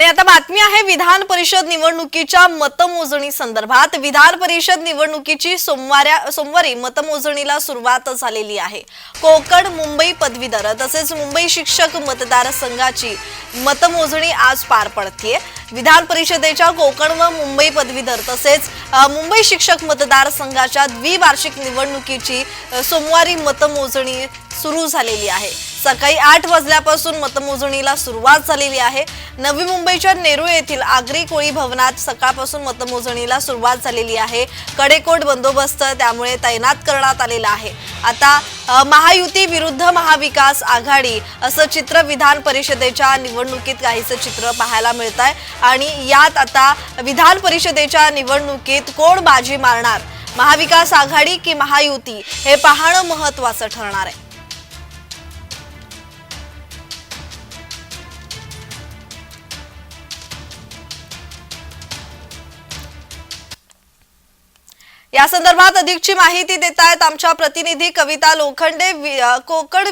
आणि आता बातमी आहे विधान परिषद निवडणुकीच्या मतमोजणी संदर्भात. विधान परिषद निवडणुकीची सोमवारी मतमोजणीला सुरुवात झालेली आहे. कोकण मुंबई पदवीधर तसेच मुंबई शिक्षक मतदारसंघाची मतमोजणी आज पार पडतीये. विधान परिषदेच्या कोकण व मुंबई पदवीधर तसेच मुंबई शिक्षक मतदारसंघाच्या द्विवार्षिक निवडणुकीची सोमवारी मतमोजणी सुरू झालेली आहे. सकाळी आठ वाजल्यापासून मतमोजणीला सुरुवात झालेली आहे. नवी मुंबईच्या नेरूळ येथील आगरी कोळी भवनात सकाळपासून मतमोजणीला सुरुवात झालेली आहे. कडेकोट बंदोबस्त त्यामुळे तैनात करण्यात आलेला आहे. आता महायुती विरुद्ध महाविकास आघाडी असं चित्र विधान परिषदेच्या निवडणुकीत काहीसं चित्र पाहायला मिळत आहे आणि यात आता विधान परिषदेच्या निवडणुकीत कोण बाजी मारणार? महाविकास आघाडी की महायुती? हे पाहणं महत्वाचं ठरणार आहे. या संदर्भात अधिकची माहिती देत आहेत आमच्या प्रतिनिधी कविता लोखंडे. वि- कोकण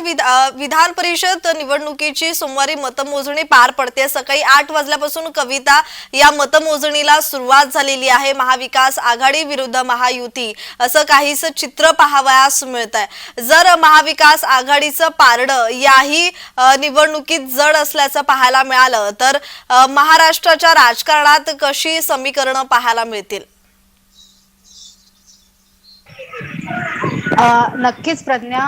विधान परिषद निवडणुकीची सोमवारी मतमोजणी पार पडते. सकाळी आठ वाजल्यापासून कविता या मतमोजणीला सुरुवात झालेली आहे. महाविकास आघाडी विरुद्ध महायुती. असं काहीच चित्र पाहावयास मिळत आहे जर महाविकास आघाडीचं पारडं याही निवडणुकीत जड असल्याचं पाहायला मिळालं तर महाराष्ट्राच्या राजकारणात कशी समीकरणं पाहायला मिळतील? Thank you. नक्कीच प्रज्ञा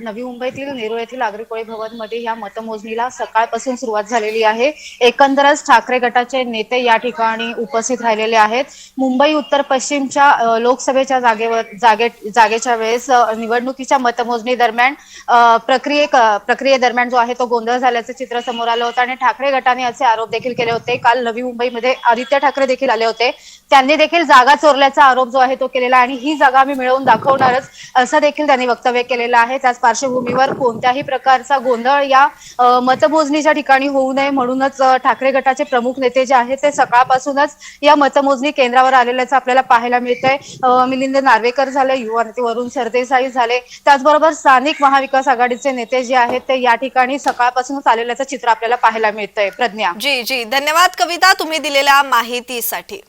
नवी मुंबईतील नेरूळ येथील आगरी कोळी भवनमध्ये या मतमोजणीला सकाळपासून सुरुवात झालेली आहे. एकंदरच ठाकरे गटाचे नेते या ठिकाणी उपस्थित राहिलेले आहेत. मुंबई उत्तर पश्चिमच्या लोकसभेच्या जागेवर जागे जागेच्या वेळेस निवडणुकीच्या मतमोजणी दरम्यान प्रक्रिये प्रक्रियेदरम्यान जो आहे तो गोंधळ झाल्याचं चित्र समोर आलं होतं आणि ठाकरे गटाने असे आरोप देखील केले होते. काल नवी मुंबईमध्ये आदित्य ठाकरे देखील आले होते. त्यांनी देखील जागा चोरल्याचा आरोप जो आहे तो केलेला आणि ही जागा आम्ही मिळवून दाखवणारच. असं देखील त्यांनी वक्तव्य केलेलं आहे. त्याच पार्श्वभूमीवर कोणत्याही प्रकारचा गोंधळ या मतमोजणीच्या ठिकाणी होऊ नये म्हणूनच ठाकरे गटाचे प्रमुख नेते जे आहेत ते सकाळपासूनच या मतमोजणी केंद्रावर आलेल्याचं आपल्याला पाहायला मिळतंय. मिलिंद नार्वेकर झाले युवा नेते वरुण सरदेसाई झाले. त्याचबरोबर स्थानिक महाविकास आघाडीचे नेते जे आहेत ते या ठिकाणी सकाळपासूनच आलेल्याचं चित्र आपल्याला पाहायला मिळतंय. प्रज्ञा. जी जी. धन्यवाद कविता तुम्ही दिलेल्या माहितीसाठी.